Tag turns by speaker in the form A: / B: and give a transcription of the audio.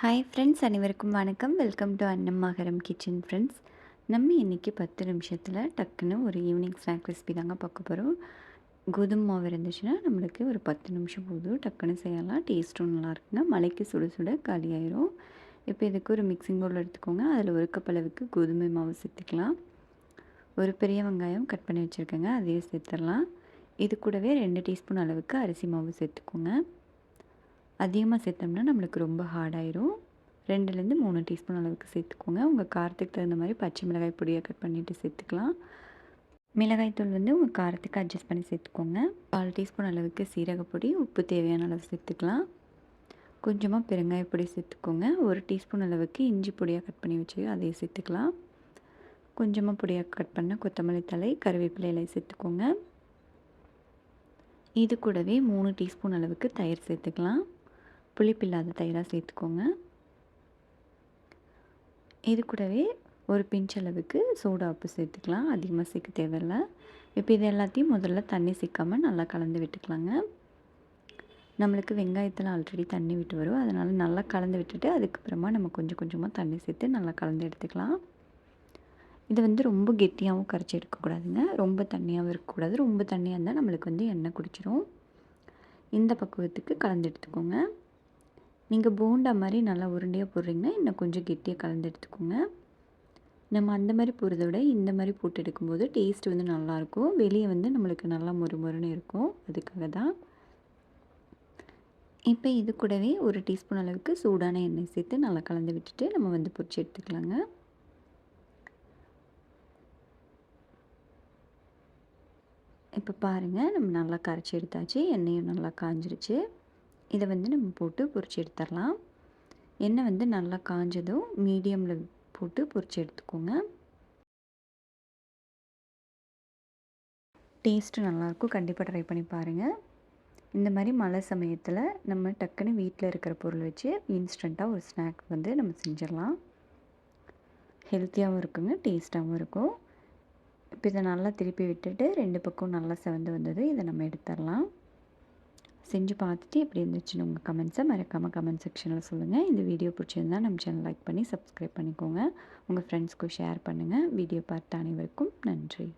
A: Hi friends அனைவருக்கும் வணக்கம். Welcome to அன்னம் மகரம் கிச்சன் ஃப்ரெண்ட்ஸ் நம்ம இன்றைக்கி பத்து நிமிஷத்தில் டக்குன்னு ஒரு ஈவினிங் ஸ்நாக் ரெசிபி தாங்க பார்க்க போகிறோம் கோதுமை மாவு இருந்துச்சுன்னா நம்மளுக்கு ஒரு பத்து நிமிஷம் போதும். டக்குன்னு செய்யலாம். டேஸ்ட்டும் நல்லாயிருக்குங்க மலைக்கு சுட சுட காலியாயிரும் இப்போ இதுக்கு ஒரு மிக்சிங் பவுல் எடுத்துக்கோங்க. அதில் ஒரு கப் அளவுக்கு கோதுமை மாவு சேர்த்துக்கலாம். ஒரு பெரிய வெங்காயம் கட் பண்ணி வச்சுருக்கேங்க. அதையும் சேர்த்துடலாம். இது கூடவே ரெண்டு டீஸ்பூன் அளவுக்கு அரிசி மாவு சேர்த்துக்கோங்க. அதிகமாக சேர்த்தோம்னா நம்மளுக்கு ரொம்ப ஹார்டாயிரும் ரெண்டுலேருந்து மூணு டீஸ்பூன் அளவுக்கு சேர்த்துக்கோங்க. உங்கள் காரத்துக்கு தகுந்த மாதிரி பச்சை மிளகாய் பொடியை கட் பண்ணிவிட்டு சேர்த்துக்கலாம். மிளகாய்த்தூள் வந்து உங்கள் காரத்துக்கு அட்ஜஸ்ட் பண்ணி சேர்த்துக்கோங்க. கால் டீஸ்பூன் அளவுக்கு சீரகப்பொடி உப்பு தேவையான அளவு சேர்த்துக்கலாம். கொஞ்சமாக பெருங்காய பொடி சேர்த்துக்கோங்க. ஒரு டீஸ்பூன் அளவுக்கு இஞ்சி பொடியாக கட் பண்ணி வச்சு அதையும் சேர்த்துக்கலாம். கொஞ்சமாக பொடியாக கட் பண்ண கொத்தமல்லி தலை கருவேப்பிலை இலை சேர்த்துக்கோங்க. இது கூடவே மூணு டீஸ்பூன் அளவுக்கு தயிர் சேர்த்துக்கலாம். புளிப்பில்லாத தயிராக சேர்த்துக்கோங்க. இது கூடவே ஒரு பிஞ்ச் அளவுக்கு சோடா உப்பு சேர்த்துக்கலாம். அதிகமாக சேர்க்க தேவையில்ல. இப்போ இது எல்லாத்தையும் முதல்ல தண்ணி சேர்க்காமல் நல்லா கலந்து விட்டுக்கலாங்க. நம்மளுக்கு வெங்காயத்தில் ஆல்ரெடி தண்ணி விட்டு வரும். அதனால் நல்லா கலந்து விட்டுட்டு அதுக்கப்புறமா நம்ம கொஞ்சம் கொஞ்சமாக தண்ணி சேர்த்து நல்லா கலந்து எடுத்துக்கலாம். இது வந்து ரொம்ப கெட்டியாகவும் கரைச்சி எடுக்கக்கூடாதுங்க. ரொம்ப தண்ணியாகவும் இருக்கக்கூடாது. ரொம்ப தண்ணியாக இருந்தால் நம்மளுக்கு வந்து எண்ணெய் குடிச்சிரும். இந்த பக்குவத்துக்கு கலந்து எடுத்துக்கோங்க. நீங்கள் போண்டா மாதிரி நல்லா உருண்டையாக போடுறீங்கன்னா இன்னும் கொஞ்சம் கெட்டியாக கலந்து எடுத்துக்கோங்க. நம்ம அந்த மாதிரி போடுறத விட இந்த மாதிரி போட்டு எடுக்கும்போது டேஸ்ட் வந்து நல்லாயிருக்கும் வெளியே வந்து நம்மளுக்கு நல்லா மொறு மொறுன்னு இருக்கும். அதுக்காக தான் இப்போ இது கூடவே ஒரு டீஸ்பூன் அளவுக்கு சூடான எண்ணெய் சேர்த்து நல்லா கலந்து விட்டுட்டு நம்ம வந்து பொரிச்சு எடுத்துக்கலாங்க. இப்போ பாருங்கள் நம்ம நல்லா கரைச்சி எடுத்தாச்சு. எண்ணெயும் நல்லா காஞ்சிருச்சு. இதை வந்து நம்ம போட்டு பொறிச்சு எடுத்துடலாம். எண்ணெய் வந்து நல்லா காஞ்சதும் மீடியமில் போட்டு பொறிச்சு எடுத்துக்கோங்க. டேஸ்ட்டு நல்லாயிருக்கும் கண்டிப்பாக ட்ரை பண்ணி பாருங்கள் இந்த மாதிரி மழை சமயத்தில் நம்ம டக்குன்னு வீட்டில் இருக்கிற பொருள் வச்சு இன்ஸ்டண்ட்டாக ஒரு ஸ்நாக் வந்து நம்ம செஞ்சிடலாம். ஹெல்த்தியாகவும் இருக்குங்க. டேஸ்ட்டாகவும் இருக்கும். இப்போ இதை நல்லா திருப்பி விட்டுட்டு ரெண்டு பக்கம் நல்லா செவந்து வந்தது இதை நம்ம எடுத்துடலாம். செஞ்சு பார்த்துட்டு எப்படி இருந்துச்சுன்னு உங்கள் கமெண்ட்ஸை மறக்காமல் கமெண்ட் செக்ஷனில் சொல்லுங்கள் இந்த வீடியோ பிடிச்சிருந்தால் நம்ம சேனல் லைக் பண்ணி சப்ஸ்கிரைப் பண்ணிக்கோங்க. உங்கள் ஃப்ரெண்ட்ஸ்க்கும் ஷேர் பண்ணுங்கள் வீடியோ பார்த்த அனைவருக்கும் நன்றி.